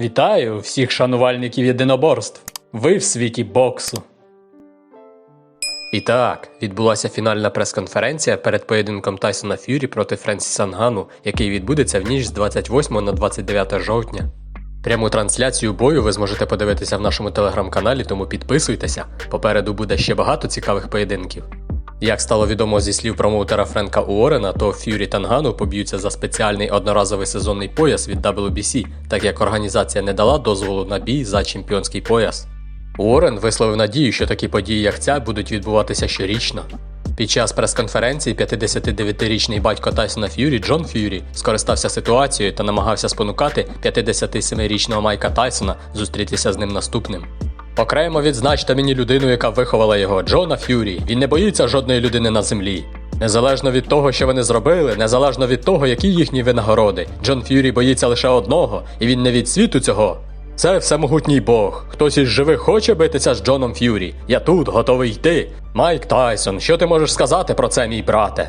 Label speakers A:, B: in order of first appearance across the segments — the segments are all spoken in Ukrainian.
A: Вітаю всіх шанувальників єдиноборств. Ви в світі боксу. І так, відбулася фінальна прес-конференція перед поєдинком Тайсона Ф'юрі проти Френсіса Нгану, який відбудеться в ніч з 28 на 29 жовтня. Пряму трансляцію бою ви зможете подивитися в нашому телеграм-каналі, тому підписуйтеся. Попереду буде ще багато цікавих поєдинків. Як стало відомо зі слів промоутера Френка Уоррена, то Ф'юрі та Нгану поб'ються за спеціальний одноразовий сезонний пояс від WBC, так як організація не дала дозволу на бій за чемпіонський пояс. Уоррен висловив надію, що такі події, як ця, будуть відбуватися щорічно. Під час прес-конференції 59-річний батько Тайсона Ф'юрі Джон Ф'юрі скористався ситуацією та намагався спонукати 57-річного Майка Тайсона зустрітися з ним наступним. Окремо відзначте мені людину, яка виховала його, Джона Ф'юрі. Він не боїться жодної людини на землі. Незалежно від того, що вони зробили, незалежно від того, які їхні винагороди, Джон Ф'юрі боїться лише одного, і він не від світу цього. Це всемогутній Бог. Хтось із живих хоче битися з Джоном Ф'юрі. Я тут готовий йти. Майк Тайсон, що ти можеш сказати про це, мій брате?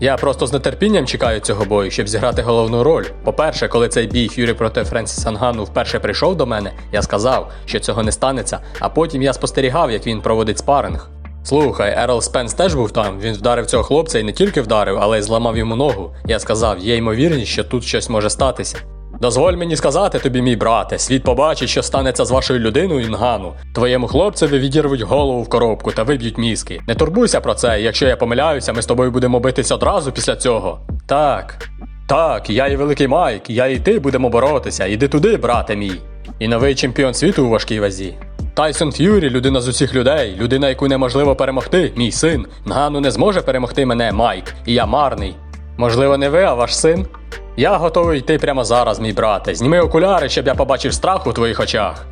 A: Я просто з нетерпінням чекаю цього бою, щоб зіграти головну роль. По-перше, коли цей бій Ф'юрі проти Френсіса Нгану вперше прийшов до мене, я сказав, що цього не станеться, а потім я спостерігав, як він проводить спаринг. Слухай, Ерл Спенс теж був там. Він вдарив цього хлопця і не тільки вдарив, але й зламав йому ногу. Я сказав, є ймовірність, що тут щось може статися. Дозволь мені сказати тобі, мій брате, світ побачить, що станеться з вашою людиною Інгану. Твоєму хлопцеві відірвуть голову в коробку та виб'ють мізки. Не турбуйся про це, якщо я помиляюся, ми з тобою будемо битися одразу після цього. Так. Так, я і великий Майк, я і ти будемо боротися. Іди туди, брате мій. І новий чемпіон світу у важкій вазі. Тайсон Ф'юрі, людина з усіх людей, людина, яку неможливо перемогти, мій син. Нгану не зможе перемогти мене, Майк, і я марний. Можливо, не ви, а ваш син? Я готовий йти прямо зараз, мій брате. Зніми окуляри, щоб я побачив страх у твоїх очах.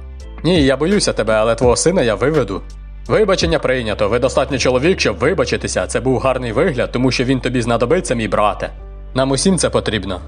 A: Ні, я боюся тебе, але твого сина я виведу. Вибачення прийнято. Ви достатньо чоловік, щоб вибачитися. Це був гарний вигляд, тому що він тобі знадобиться, мій брате. Нам усім це потрібно.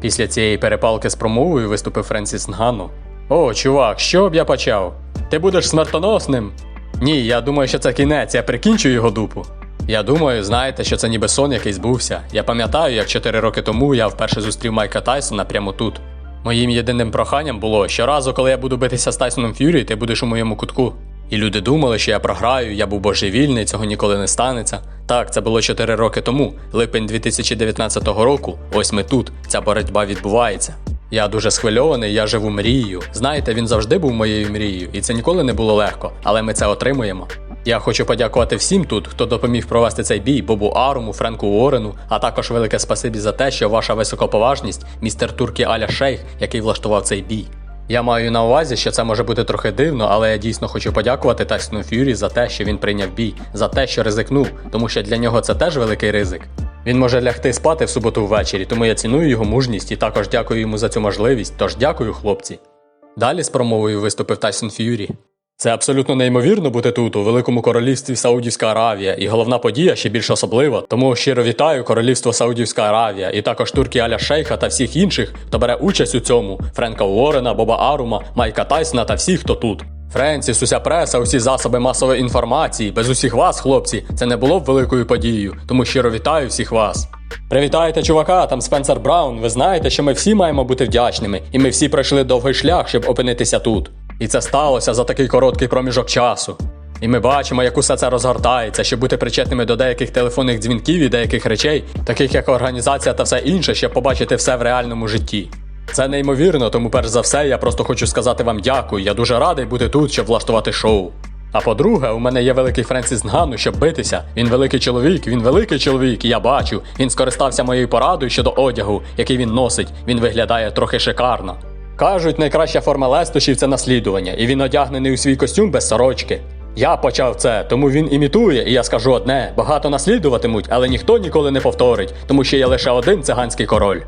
A: Після цієї перепалки з промовою виступив Френсіс Нгану. О, чувак, що б я почав? Ти будеш смертоносним? Ні, я думаю, що це кінець, я прикінчу його дупу. Я думаю, знаєте, що це ніби сон який збувся. Я пам'ятаю, як 4 роки тому я вперше зустрів Майка Тайсона прямо тут. Моїм єдиним проханням було, щоразу, коли я буду битися з Тайсоном Ф'юрі, ти будеш у моєму кутку. І люди думали, що я програю, я був божевільний, цього ніколи не станеться. Так, це було 4 роки тому, липень 2019 року. Ось ми тут. Ця боротьба відбувається. Я дуже схвильований, я живу мрією. Знаєте, він завжди був моєю мрією, і це ніколи не було легко, але ми це отримуємо. Я хочу подякувати всім тут, хто допоміг провести цей бій Бобу Аруму, Френку Уоррену, а також велике спасибі за те, що ваша високоповажність, містер Туркі Аля Шейх, який влаштував цей бій. Я маю на увазі, що це може бути трохи дивно, але я дійсно хочу подякувати Тайсону Ф'юрі за те, що він прийняв бій, за те, що ризикнув, тому що для нього це теж великий ризик. Він може лягти спати в суботу ввечері, тому я ціную його мужність і також дякую йому за цю можливість. Тож дякую, хлопці. Далі з промовою виступив Тайсон Ф'юрі. Це абсолютно неймовірно бути тут, у великому королівстві Саудівська Аравія, і головна подія ще більш особлива. Тому щиро вітаю королівство Саудівська Аравія, і також турки Аля Шейха та всіх інших, хто бере участь у цьому: Френка Уоррена, Боба Арума, Майка Тайсона та всіх, хто тут. Френсіс, уся преса, усі засоби масової інформації, без усіх вас, хлопці, це не було б великою подією, тому щиро вітаю всіх вас. Привітайте, чувака, там Спенсер Браун. Ви знаєте, що ми всі маємо бути вдячними, і ми всі пройшли довгий шлях, щоб опинитися тут. І це сталося за такий короткий проміжок часу. І ми бачимо, як усе це розгортається, щоб бути причетними до деяких телефонних дзвінків і деяких речей, таких як організація та все інше, щоб побачити все в реальному житті. Це неймовірно, тому перш за все я просто хочу сказати вам дякую. Я дуже радий бути тут, щоб влаштувати шоу. А по-друге, у мене є великий Френсіс Нгану, щоб битися. Він великий чоловік, він великий чоловік, я бачу. Він скористався моєю порадою щодо одягу, який він носить. Він виглядає трохи шикарно. Кажуть, найкраща форма лестощів це наслідування, і він одягнений у свій костюм без сорочки. Я почав це, тому він імітує, і я скажу одне: багато наслідуватимуть, але ніхто ніколи не повторить, тому що є лише один циганський король.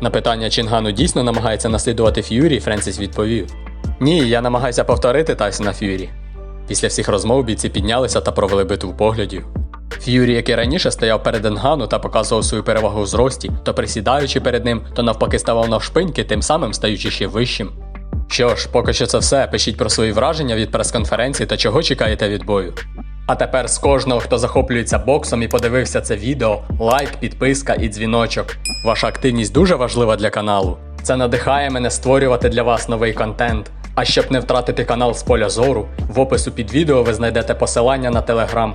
A: На питання Чингану дійсно намагається наслідувати Ф'юрі, Френсіс відповів: Ні, я намагаюся повторити Тайсона Ф'юрі. Після всіх розмов бійці піднялися та провели битву поглядів. Ф'юрі, який раніше стояв перед Енгану та показував свою перевагу в зрості, то присідаючи перед ним, то навпаки ставав навшпиньки, тим самим стаючи ще вищим. Що ж, поки що це все. Пишіть про свої враження від прес-конференції та чого чекаєте від бою. А тепер з кожного, хто захоплюється боксом і подивився це відео, лайк, підписка і дзвіночок. Ваша активність дуже важлива для каналу. Це надихає мене створювати для вас новий контент. А щоб не втратити канал з поля зору, в опису під відео ви знайдете посилання на телеграм.